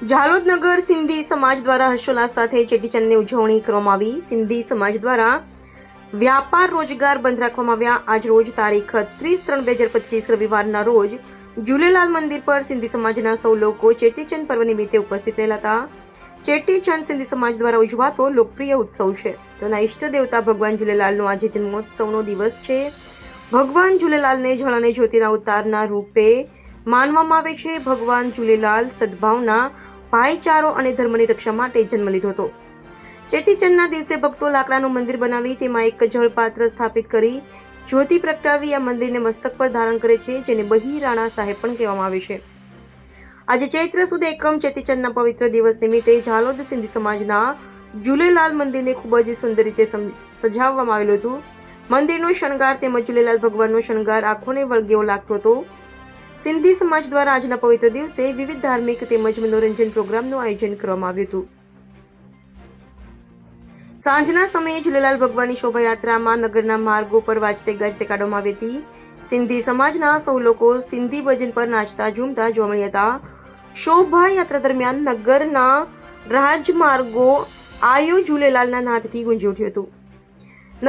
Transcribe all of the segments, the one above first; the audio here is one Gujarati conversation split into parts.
ઝાલોદ નગર સિંધી સમાજ દ્વારા હર્ષોલ્લાસ સાથે ચેટીચંદની ઉજવણી કરવામાં આવી. સિંધી સમાજ દ્વારા વ્યાપાર રોજગાર બંધ રાખવામાં આવ્યા. આજ રોજ તારીખ ત્રીસ ત્રણ બે હજાર પચીસ રવિવારના રોજ ઝૂલેલાલ મંદિર પર સિંધી સમાજના સૌ લોકો ચેટીચંદ પર્વ નિમિત્તે ઉપસ્થિત રહેલા હતા. ચેટીચંદ સિંધી સમાજ દ્વારા ઉજવાતો લોકપ્રિય ઉત્સવ છે. તેના ઈષ્ટ દેવતા ભગવાન ઝૂલેલાલનો આજે જન્મોત્સવનો દિવસ છે. ભગવાન ઝૂલેલાલને જળ અને જ્યોતિના અવતારના રૂપે માનવામાં આવે છે. ભગવાન ઝૂલેલાલ સદભાવના ભાઈચારો અને ધર્મની રક્ષા માટે જન્મ લીધો હતો. ચેતીચંદના દિવસે ભક્તો લાકડાનું મંદિર બનાવી તેમાં એક જળપાત્ર સ્થાપિત કરી જ્યોતિ પ્રગટાવી આ મંદિરને મસ્તક પર ધારણ કરે છે, જેને બહિરાણા સાહેબ પણ કહેવામાં આવે છે. આજે ચૈત્ર સુદ એકમ ચેતીચંદના પવિત્ર દિવસ નિમિત્તે ઝાલોદ સિંધી સમાજના ઝૂલેલાલ મંદિરને ખૂબ જ સુંદર રીતે સજાવવામાં આવેલું હતું. મંદિરનો શણગાર તેમજ ઝૂલેલાલ ભગવાનનો શણગાર આંખોને વળગેવો લાગતો હતો. સિંધી સમાજ દ્વારા આજના પવિત્ર દિવસે વિવિધ ધાર્મિક તેમજ મનોરંજન પ્રોગ્રામનું આયોજન કરવામાં આવ્યું હતું. સાંજના સમયે ઝૂલેલાલ ભગવાનની શોભાયાત્રામાં નગરના માર્ગો પર વાજતે ગાજતે કાઢવામાં આવી હતી. સિંધી સમાજના સૌ લોકો સિંધી ભજન પર નાચતા, ઝૂમતા જોવા મળ્યા હતા. શોભાયાત્રા દરમિયાન નગરના રાજમાર્ગો આયો ઝૂલેલાલના નાદથી ગુંજી ઉઠ્યું હતું.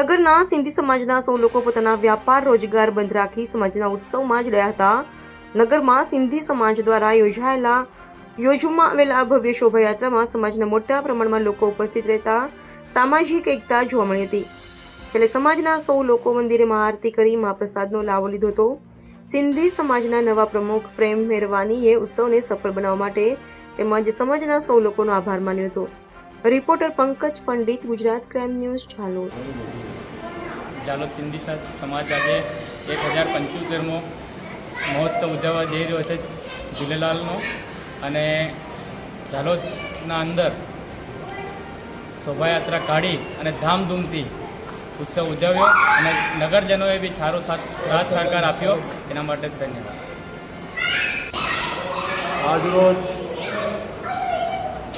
નગરના સિંધી સમાજના સૌ લોકો પોતાના વ્યાપાર, રોજગાર બંધ રાખી સમાજના ઉત્સવમાં જોડાયા હતા. નગરમાં સિંધી સમાજ દ્વારા યોજાયેલા યોજવામાં આવેલા ભવ્ય શોભાયાત્રામાં સમાજના મોટા પ્રમાણમાં લોકો ઉપસ્થિત રહેતા સામાજિક એકતા જોવા મળી હતી. છેલ્લે સમાજના સૌ લોકો મંદિરે મહાઆરતી કરી મહાપ્રસાદનો લાવો લીધો હતો. સિંધી સમાજના નવા પ્રમુખ પ્રેમ મેરવાનીએ ઉત્સવને સફળ બનાવવા માટે તેમજ સમાજના સૌ લોકોનો આભાર માન્યો હતો. Reporter Pankaj Pandit, Gujarat crime news, Zalod. Zalod Sindhi સમાજ આજે એક હજાર પંચોતેરમો મહોત્સવ ઉજવવા જઈ રહ્યો છે ઝૂલેલાલનો અને ઝાલોદના અંદર શોભાયાત્રા કાઢી અને ધામધૂમથી ઉત્સવ ઉજવ્યો. અને નગરજનોએ બી સારો સાથ સહકાર આપ્યો. એના માટે ધન્યવાદ. આજરોજ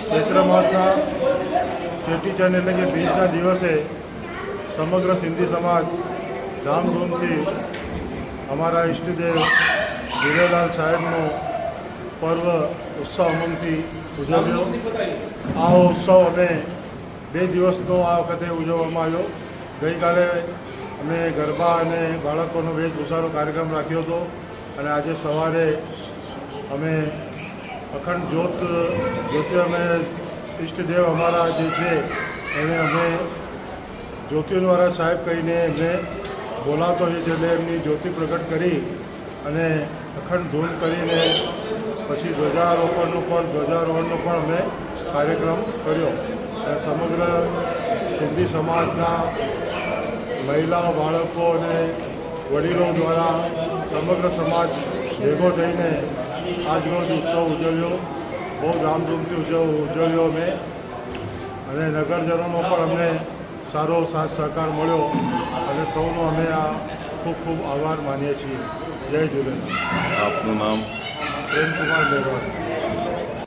ચૈત્ર માસના ચેટીચંદ એટલે કે બીજના દિવસે સમગ્ર સિંધી સમાજ ધામધૂમથી અમારા ઈષ્ટદેવ ઝૂલેલાલ સાહેબનો પર્વ ઉત્સવ અમંગથી ઉજવ્યો. આ ઉત્સવ અમે બે દિવસનો આ વખતે ઉજવવામાં આવ્યો. ગઈકાલે અમે ગરબા અને બાળકોનો વેશભૂષાનો કાર્યક્રમ રાખ્યો હતો અને આજે સવારે અમે અખંડ જ્યોત, જ્યોતિ અમે ઈષ્ટદેવ અમારા જે છે, એને અમે જ્યોતિવાળા સાહેબ કહીને એમને બોલાવતો હોય છે એટલે એમની જ્યોતિ પ્રગટ કરી અને અખંડ ધૂન કરીને પછી ધ્વજારોપણનું પણ, ધ્વજારોહણનો પણ અમે કાર્યક્રમ કર્યો. અને સમગ્ર સિંધી સમાજના મહિલાઓ, બાળકો અને વડીલો દ્વારા સમગ્ર સમાજ ભેગો થઈને આજરોજ ઉત્સવ ઉજવ્યો. બહુ ધામધૂમથી ઉજવ, ઉજવ્યો અમે. અને નગરજનોનો પણ અમને સારો સાથ સહકાર મળ્યો. અને સૌનો અમે આ ખૂબ ખૂબ આભાર માનીએ છીએ. જય ઝૂલેલાલ આપનું નામ? પ્રેમકુમાર મેવાડ.